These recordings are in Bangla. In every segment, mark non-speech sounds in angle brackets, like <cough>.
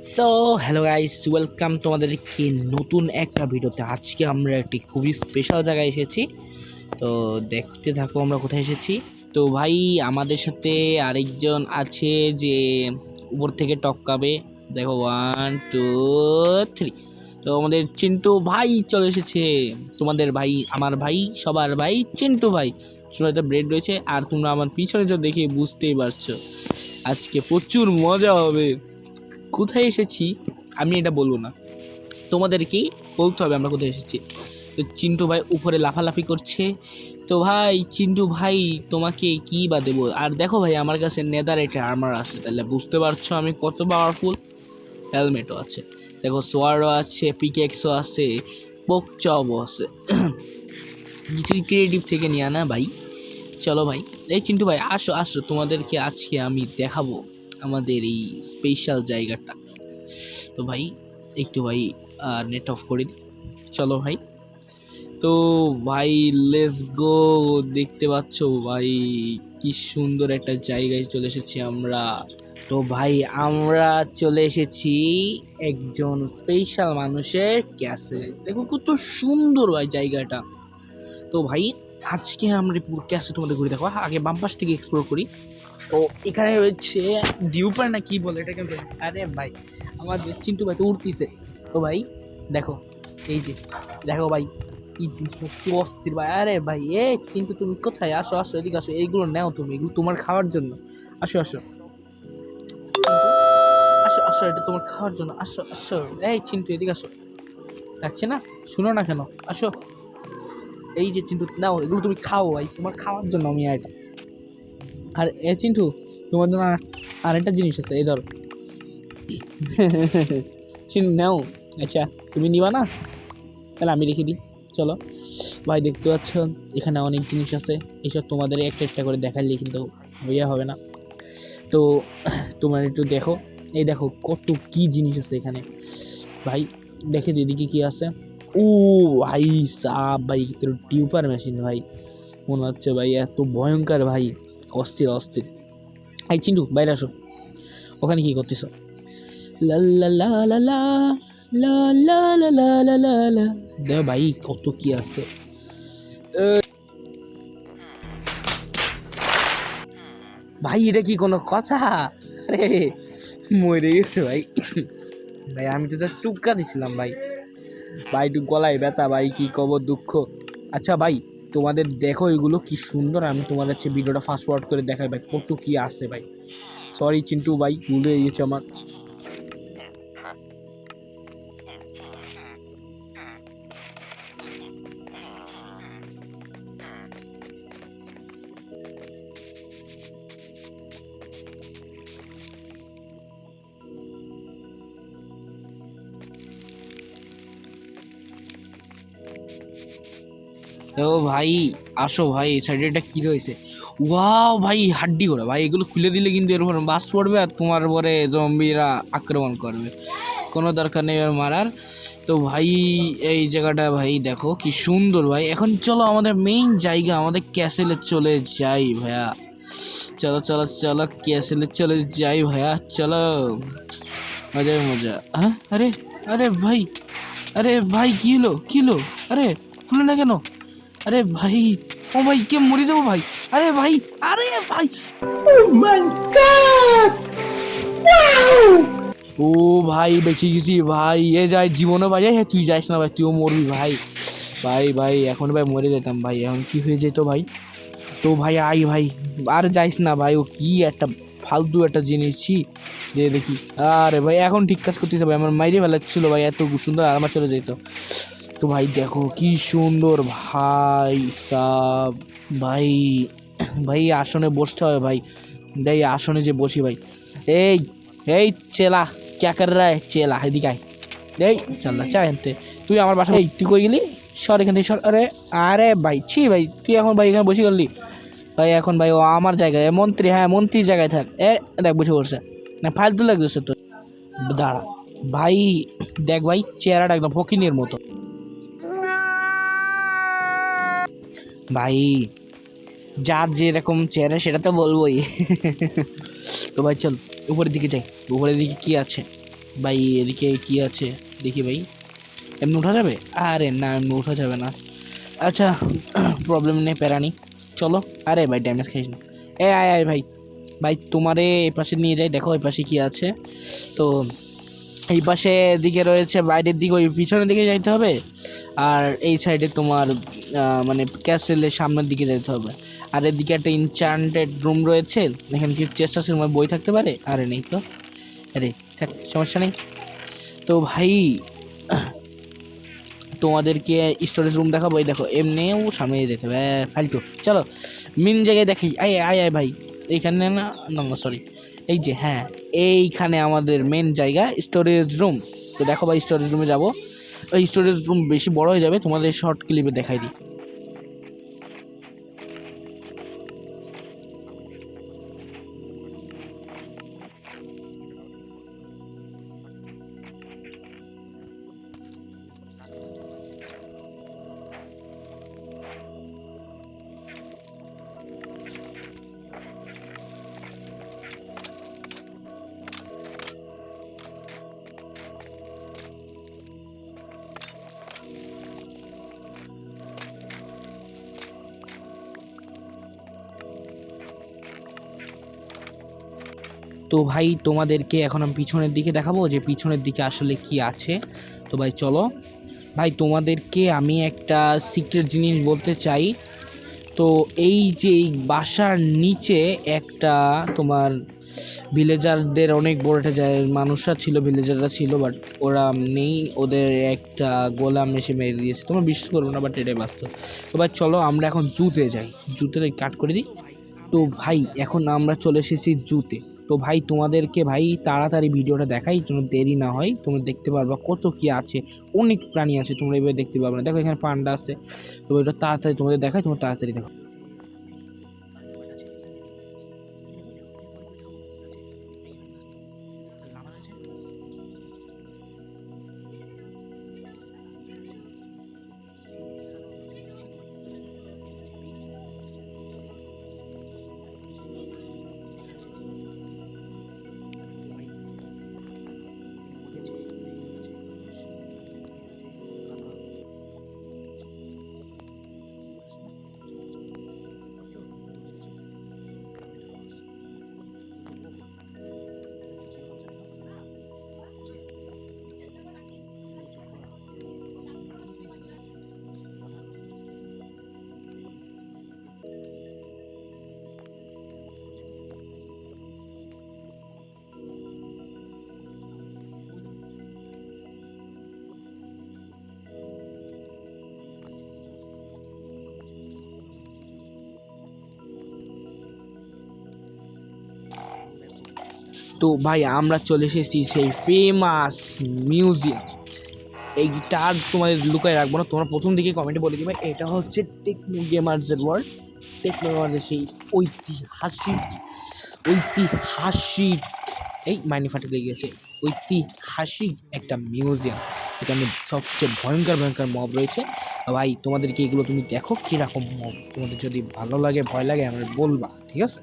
সো হ্যালো গাইস ওয়েলকাম তোমাদেরকে নতুন একটা ভিডিওতে। আজকে আমরা একটি খুবই স্পেশাল জায়গায় এসেছি। তো দেখতে থাকো আমরা কোথায় এসেছি। তো ভাই, আমাদের সাথে আরেকজন আছে যে উপর থেকে টপকাবে দেখো ওয়ান টু থ্রি তো আমাদের চিন্টু ভাই চলে এসেছে। তোমাদের ভাই, আমার ভাই, সবার ভাই, চিন্টু ভাই। সময় ব্রেড রয়েছে। আর তোমরা আমার পিছনে যা দেখে বুঝতেই পারছ। আজকে প্রচুর মজা হবে। কোথায় এসেছি, আমি এটা বলব না। তোমাদেরকেই বলতে হবে আমরা কোথায় এসেছি। তো চিন্টু ভাই উপরে লাফালাফি করছে। তো ভাই, চিন্টু ভাই, তোমাকে কি বা দেবো? আর দেখো ভাই, আমার কাছে নেদার একটা আর্মার আছে, তাহলে বুঝতে পারছ আমি কত পাওয়ারফুল হেলমেটও আছে। দেখো, সোয়ারও আছে পিকেক্সও আছে পোকচপও আছে। কিছু ক্রিয়েটিভ থেকে নিয়ে আনা ভাই? চলো ভাই। এই চিন্টু ভাই, আসো আসো, তোমাদেরকে আজকে আমি দেখাবো। আমাদের এই স্পেশাল জায়গাটা। তো ভাই, একটু ভাই নেট অফ করে দিই। চলো ভাই। তো ভাই লেস গো দেখতে পাচ্ছ ভাই, কি সুন্দর একটা জায়গায় চলে এসেছি আমরা। তো ভাই, আমরা চলে এসেছি একজন স্পেশাল মানুষের ক্যাসে দেখো কত সুন্দর ভাই জায়গাটা। তো ভাই আজকে আমরা পুরো ক্যাসে তোমাদের ঘুরে দেখো আগে বাম পাশ থেকে এক্সপ্লোর করি। তো এখানে রয়েছে ডিউপার না কি বলে এটাকে? আরে ভাই, আমাদের চিন্তু ভাই তো উঠতিছে তো ভাই, দেখো, এই যে, দেখো ভাই, কি জিনিস, কি অস্থির ভাই। আরে ভাই, এ চিন্তু তুমি কোথায়? আসো আসো, এদিকে আসো। এইগুলো নাও তুমি, এগুলো তোমার খাওয়ার জন্য। আসো আসো। আসো আসো, এটা তোমার খাওয়ার জন্য। আসো আসো। এই চিন্টু, এদিকে আসো। ডাকছে না? শুনো না কেন? আসো। এই যে চিন্টু, নাও, এগুলো তুমি খাও ভাই, তোমার খাওয়ার জন্য আমি এটা আর এ চিন্টু, তোমার জন্য আর- আরেকটা জিনিস আছে, এই ধরো। নাও আচ্ছা তুমি নিবা না? তাহলে আমি রেখে দিই, চলো। ভাই, দেখতে পাচ্ছ, এখানে অনেক জিনিস আছে এইসব তোমাদের একটা একটা করে দেখালে কিন্তু ইয়ে হবে না। তো, তোমার একটু দেখো, এই দেখো কত কি জিনিস আছে এখানে। ভাই, দেখে দিই, এদিকে কি আছে। ও ভাই সাপ ভাই তোর টিউপার মেশিন ভাই মনে হচ্ছে ভাই এত ভয়ঙ্কর ভাই অস্থির অস্থির ভাই চিন্তু বাইরে আসো ওখানে কী করতেছ দেখ ভাই কত কি আছে ভাই এটা কি কোনো কথা আরে মরে গেছে ভাই ভাই আমি তো জাস্ট টুকা দিছিলাম ভাই ভাই গলায় ব্যথা, ভাই কি কব দুঃখ। আচ্ছা ভাই, তোমাদের দেখো এগুলো কি সুন্দর, আমি তোমাদের হচ্ছে ভিডিওটা ফাস্ট ফরওয়ার্ড করে দেখাই, ভাই কত কী আসে ভাই। সরি চিন্টু ভাই, ভুলে গেছে আমার। ও ভাই, আসো ভাই, এই সাইডে এটা কী রয়েছে? ওয়াও ভাই, হাড্ডি করে। ভাই, এগুলো খুলে দিলে কিন্তু এর উপরে বাস পড়বে আর তোমার পরে জম্বিরা আক্রমণ করবে। কোনো দরকার নেই এর মারার। তো ভাই, এই জায়গাটা ভাই দেখো, কি সুন্দর ভাই। এখন চলো আমাদের মেইন জায়গা, আমাদের ক্যাসেলে চলে যাই ভাইয়া। চলো চলো চলো ক্যাসেলে চলে যাই ভাইয়া। চলো। মজা মজা। হ্যাঁ আরে আরে ভাই আরে ভাই, কি হলো? কী হলো? আরে, খুলে না কেন? আরে ভাই ও ভাই কে মরে যাব ভাই? আরে ভাই আরে ভাই। ও ভাই বেঁচে গেছি ভাই। এ যাই জীবনও ভাই হ্যাঁ তুই যাইস না ভাই তুইও মরবি ভাই। ভাই ভাই এখন ভাই মরে যেতাম ভাই এখন কি হয়ে যেত ভাই? তো ভাই আই ভাই আর যাইস না ভাই ও কি একটা ফালতু একটা জিনিস ছি। যে দেখি। আরে ভাই এখন ঠিক কাজ করতেছে ভাই আমার মাইরে ফেলাচ্ছিল ভাই এত সুন্দর আমার চলে যেত তো ভাই দেখো কি সুন্দর ভাই সাব, ভাই ভাই আসনে বসতে হবে ভাই। ভাই আসনে যে বসি ভাই। এই এই চেলা ক্যা কর রা চেলা, এদিকে আয়। এই চাল্লা, চা এনতে। তুই আমার বাসা এই, তুই কই গেলি? সর এখান থেকে, সর। আরে আরে ভাই, ছি ভাই, তুই এখন ভাই এখানে বসে গেলি? ভাই এখন ভাই ও আমার জায়গায় মন্ত্রী হ্যাঁ মন্ত্রীর জায়গায় থাক। এ, দেখ বসে পড়ছে। না, ফালতু লাগতেছে তোর। দাঁড়া। ভাই, দেখ ভাই, চেহারাটা একদম ফকিনের মতো। ভাই, যার যেরকম চেহারা সেটা তো বলবোই। তো ভাই, চল, উপরের দিকে যাই। উপরের দিকে কি আছে? ভাই, এদিকে কি আছে? দেখি ভাই। এমনি উঠা যাবে? আরে না, এমনি উঠা যাবে না। আচ্ছা প্রবলেম নেই প্যারানি চলো। আরে ভাই ড্যামেজ খাইস না। এ, আয় আয় ভাই। ভাই, তোমারে এ পাশে নিয়ে যাই। দেখো এ পাশে কি আছে। তো এই পাশে দিকে রয়েছে বাইরের দিকে, ওই পিছনের দিকে যাইতে হবে আর এই সাইডে তোমার মানে ক্যাসেলের সামনের দিকে যেতে হবে। আর এদিকে একটা ইনচান্টেড রুম রয়েছে, এখানে কি চেষ্টা সময় বই থাকতে পারে? আরে নেই তো। আরে, থাক, সমস্যা নেই। তো ভাই, তোমাদেরকে স্টোরেজ রুম দেখাবো। এই দেখো, এমনিও সামনে যেতে হবে। ফালতু। চলো মেন জায়গায় দেখি। আয় আয় আয়, ভাই। এইখানে না না সরি এই যে হ্যাঁ এইখানে আমাদের মেন জায়গা স্টোরেজ রুম তো দেখো ভাই স্টোরেজ রুমে যাব। ওই স্টোরেজ রুম বেশি বড় হয়ে যাবে, তোমাদের শর্ট ক্লিপে দেখাই দিই। তো ভাই, তোমাদেরকে এখন আমি পিছনের দিকে দেখাবো যে পিছনের দিকে আসলে কি আছে। তো ভাই, চলো। ভাই, তোমাদেরকে আমি একটা সিক্রেট জিনিস বলতে চাই। তো এই যে এই বাসার নিচে একটা তোমার ভিলেজারদের অনেক বড় একটা মানুষরা ছিল ভিলেজাররা ছিল বাট ওরা নেই। ওদের একটা গোলাম এসে মেরে দিয়েছে। তোমরা বিশ্বাস করব না বাট এটাই বাস্তব। তো ভাই, চলো আমরা এখন জুতে যাই। জুতে কাট করে দিই। তো ভাই, এখন আমরা চলে এসেছি জুতে তো ভাই, তোমাদেরকে ভাই, তাড়াতাড়ি ভিডিওটা দেখাই যেন দেরি না হয়। তোমরা দেখতে পারবা কত কি আছে, অনেক প্রাণী আছে, তোমরা এভাবে দেখতে পারবে না। দেখো এখানে পান্ডা আছে। তো ওইটা তাড়াতাড়ি তোমাদের দেখাই, তোমরা তাড়াতাড়ি দেখো। তো ভাই, আমরা চলে এসেছি সেই ফেমাস মিউজিয়াম এইটা আর তোমাদের লুকায় রাখব না, তোমরা প্রথম দিকে কমেন্টে বলে দিবে, এটা হচ্ছে টেকনো গেমার্সের ওয়ার্ল্ড টেকনো গেমার্সের সেই ঐতিহাসিক ঐতিহাসিক, এই মাইনি ফাটে লেগে গেছে ঐতিহাসিক একটা মিউজিয়াম যেখানে সবচেয়ে ভয়ঙ্কর ভয়ঙ্কর মব রয়েছে। ভাই, তোমাদেরকে এগুলো তুমি দেখো কীরকম মব তোমাদের যদি ভালো লাগে, ভয় লাগে, আমার বলবা, ঠিক আছে?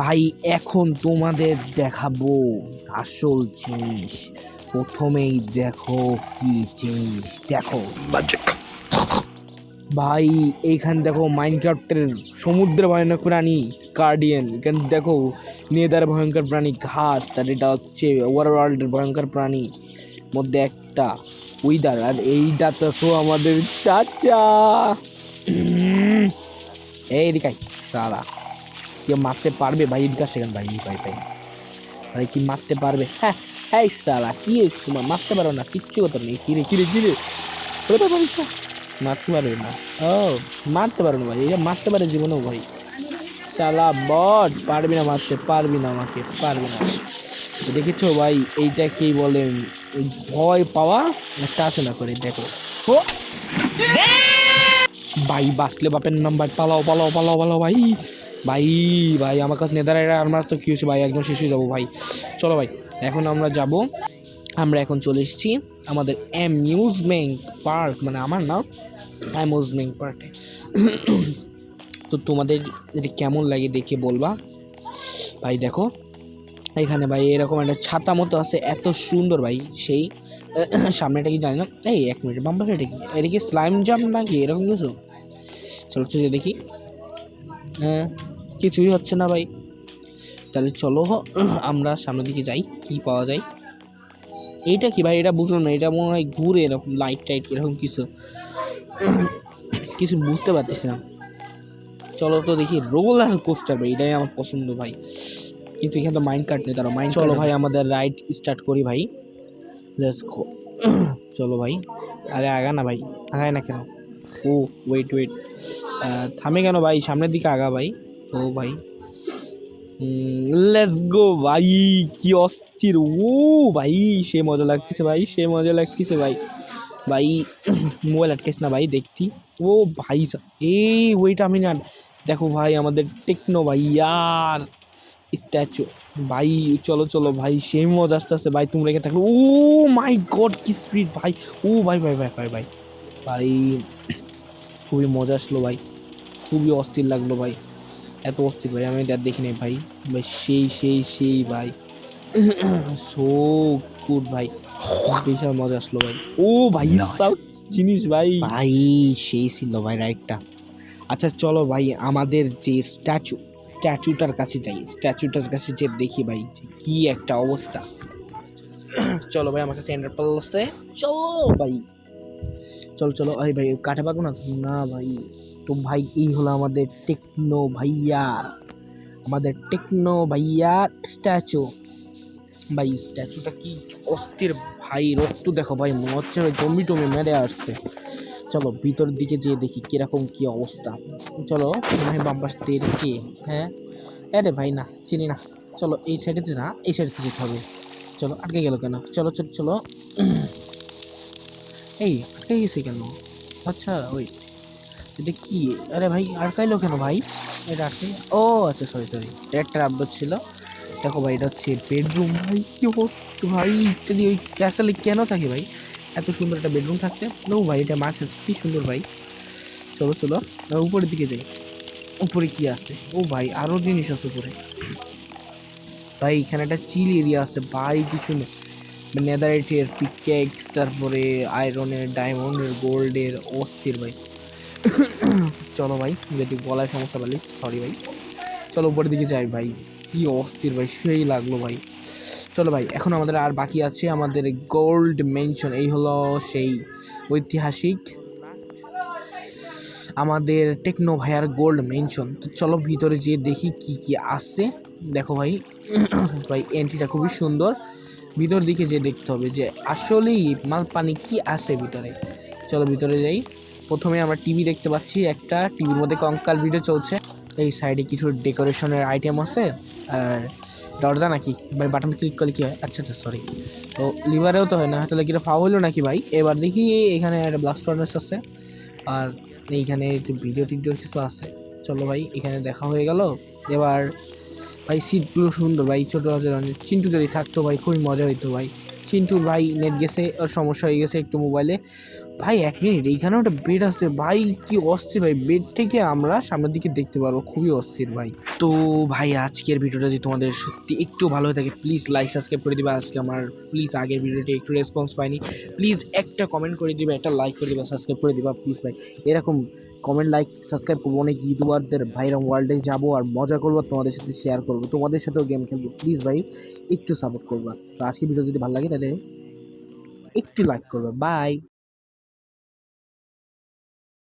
ভাই এখন তোমাদের দেখাবো আসল জিনিস। প্রথমেই দেখো কি জিনিস। দেখো। ভাই এইখানে দেখো মাইনক্রাফটের সমুদ্র ভয়ানক প্রাণী গার্ডিয়ান এখানে দেখো নেদার ভয়ঙ্কর প্রাণী ঘাস তার এটা হচ্ছে ওভার ওয়ার্ল্ডের ভয়ঙ্কর প্রাণী। মধ্যে একটা উইদার আর এইটা তো আমাদের চাচা। এই দিকাই সারা। কেউ মারতে পারবে? ভাই এদিকে সেখান ভাই ভাই ভাই ভাই কি মারতে পারবে? হ্যাঁ হ্যাঁ সালা কি তোমার? মারতে পারো না কিচ্ছু কথা নেই কিরে কিরে কিরে ওরে রিসা, মারতে পারবে না। ও মারতে পারো না ভাই এটা মারতে পারে জীবনেও ভাই। সালা বট পারবি না মারতে পারবি না আমাকে পারবি না। দেখেছ ভাই এইটাকেই বলে ভয় পাওয়া একটা আছে না করে দেখো। ও! ভাই বাঁচলে বাপের নাম্বার পালাও পালাও পালাও পালাও ভাই। ভাই ভাই, আমার কাছে নেদার আমার তো কী হচ্ছে ভাই? একদম শেষ হয়ে যাব ভাই। চলো ভাই, এখন আমরা যাব। আমরা এখন চলে এসেছি আমাদের অ্যামিউজমেন্ট পার্ক মানে আমার না অ্যামিউজমেন্ট পার্কে তো তোমাদের এটা কেমন লাগে দেখে বলবা? ভাই, দেখো, এখানে ভাই এরকম একটা ছাতা মতো আছে, এত সুন্দর ভাই, সেই, সামনেটা কি জানি না, এই এক মিনিট, বাম পাশে এটা কি? এটা কি স্লাইম জাম্প নাকি? এরকম কিছু? চলে, দেখি। হ্যাঁ। কিছুই হচ্ছে না ভাই। তাহলে চলো আমরা সামনের দিকে যাই কি পাওয়া যায়। এইটা কি ভাই? এটা বুঝলাম না এটা মনে হয় ঘুরে এরকম লাইট টাইট এরকম কিছু। কিছু বুঝতে পারতেছি না। চলো তো দেখি রোলার কোস্টার ভাই এটাই আমার পছন্দ ভাই। কিন্তু এখানে তো মাইন্ড কাট নেই তারা মাইন্ড চলো ভাই আমাদের রাইড স্টার্ট করি ভাই। লেটস গো চলো ভাই। আরে আগা না ভাই আগায় না কেন? ও ওয়েট ওয়েট থামে কেন ভাই? সামনের দিকে আগা ভাই। ও ভাই। লেস গো ভাই, কি অস্থির। ও ভাই, সে মজা লাগতেছে ভাই, সে মজা লাগতেছে ভাই। ভাই, <coughs> মোবাইল আটকেস না ভাই দেখছি ও ভাই এই ওইটা আমি না দেখো ভাই, আমাদের টেকনো ভাই আর স্ট্যাচু। ভাই, চলো চলো ভাই, সেই মজা আসতে আসতে ভাই, তোমরা এখানে থাকল। ও মাই গড কি স্পিড ভাই। ও ভাই ভাই ভাই ভাই ভাই। ভাই, খুবই মজা আসলো ভাই। খুবই অস্থির লাগল ভাই। এত অস্থির ভাই আমি আর দেখি নাই ভাই। ভাই সেই সেই সেই ভাই। সো গুড ভাই। বিশাল মজা আসলো ভাই। ও ভাই সব জিনিস ভাই। ভাই সেই ছিল ভাই রাইডটা আচ্ছা চলো ভাই আমাদের যে স্ট্যাচু স্ট্যাচুটার কাছে যাই। স্ট্যাচুটার কাছে যে দেখি ভাই কি একটা অবস্থা। চলো ভাই আমার কাছে এন্টার আছে। চলো ভাই। চলো চলো। আরে ভাই কাটে পারব না? না ভাই। তো ভাই, এই হলো আমাদের টেকনো ভাইয়া। আমাদের টেকনো ভাইয়া স্ট্যাচু। ভাই, স্ট্যাচুটা কি অস্থির ভাই, রক্ত দেখো ভাই, মনে হচ্ছে ভাই জমি টমি মেরে আসছে। চলো, ভিতর দিকে যেয়ে দেখি কীরকম কি অবস্থা। চলো মনে হয় বাম পাশ দিয়ে কে? হ্যাঁ? আরে ভাই, না, চিনি না। চলো, এই সাইডেতে না, এই সাইডে যেতে হবে। চলো, আটকে গেল কেন? চলো চলো চলো। এই, আটকে গেছে কেন? আচ্ছা ওই এটা কি? আরে ভাই, আটকাইলো কেন ভাই? এটা আটকে ও আচ্ছা সরি সরি এটা একটা আপডেট ছিল। দেখো ভাই, এটা হচ্ছে বেডরুম ভাই, কি অবস্থা ভাই? যদি ওই ক্যাসেলে কেন থাকে ভাই? এত সুন্দর একটা বেডরুম থাকতে। ও ভাই, এটা মাছ আছে। কি সুন্দর ভাই। চলো চলো। উপরের দিকে যাই। উপরে কি আছে? ও ভাই আরও জিনিস আছে উপরে। ভাই, এখানে একটা চিল এরিয়া আছে। ভাই কিছু নেদারাইটের পিকেক্স তারপরে আয়রনের ডায়মন্ডের গোল্ডের অস্থির ভাই। চলো ভাই যদি গলায় সমস্যা বলি সরি ভাই। চলো উপরের দিকে যাই ভাই, কি অস্থির ভাই, সেই লাগল ভাই। চলো ভাই, এখন আমাদের আর বাকি আছে আমাদের গোল্ড মেনশন এই হলো সেই ঐতিহাসিক আমাদের টেকনো ভাইয়ার গোল্ড মেনশন তো চলো ভিতরে যেয়ে দেখি কি কি আছে। দেখো ভাই <coughs> ভাই এন্ট্রিটা খুবই সুন্দর। ভিতর দিকে যে দেখতে হবে যে আসলেই মাল পানি কি আছে ভিতরে। চলো ভিতরে যাই। প্রথমে আমরা টিভি দেখতে পাচ্ছি একটা টিভির মধ্যে কঙ্কাল ভিডিও চলছে। এই সাইডে কিছু ডেকোরেশনের আইটেম আছে আর দরজা নাকি? ভাই বাটন ক্লিক করলে কি হয়? আচ্ছা আচ্ছা সরি তো লিভারেও তো হয় না, তাহলে কিটা ফাও হলো নাকি ভাই? এবার দেখি এখানে একটা ব্লাস্ট ফার্নেস আছে আর এইখানে একটু ভিডিও টিডিও কিছু আছে। চলো ভাই, এখানে দেখা হয়ে গেল। এবার ভাই সিটগুলো সুন্দর ভাই, ছোটো আছে চিন্টু যদি থাকতো ভাই, খুবই মজা হইতো ভাই। চিন্টুর ভাই নেট গেছে, ওর সমস্যা হয়ে গেছে একটু মোবাইলে ভাই, এক মিনিট, এইখানেও একটা বেড আছে। ভাই, কি অস্থির ভাই। বেড থেকে আমরা সামনের দিকে দেখতে পারব। খুবই অস্থির ভাই। তো ভাই, আজকের ভিডিওটা যদি তোমাদের সত্যি একটু ভালো হয়ে থাকে প্লিজ লাইক সাবস্ক্রাইব করে দিবে। আজকে আমার প্লিজ আগের ভিডিওটি একটু রেসপন্স পাইনি। প্লিজ একটা কমেন্ট করে দিবে, একটা লাইক করে দিবে সাবস্ক্রাইব করে দিবা প্লিজ ভাই। এরকম কমেন্ট লাইক সাবস্ক্রাইব করব। অনেক ইউটিউবারদের ভাইরাম ওয়ার্ল্ডে যাব আর মজা করব, তোমাদের সাথে শেয়ার করব। তোমাদের সাথেও গেম খেলব। প্লিজ ভাই, একটু সাপোর্ট করবা। তো আজকে ভিডিও যদি ভালো লাগে, তাহলে একটু লাইক করবে। বাই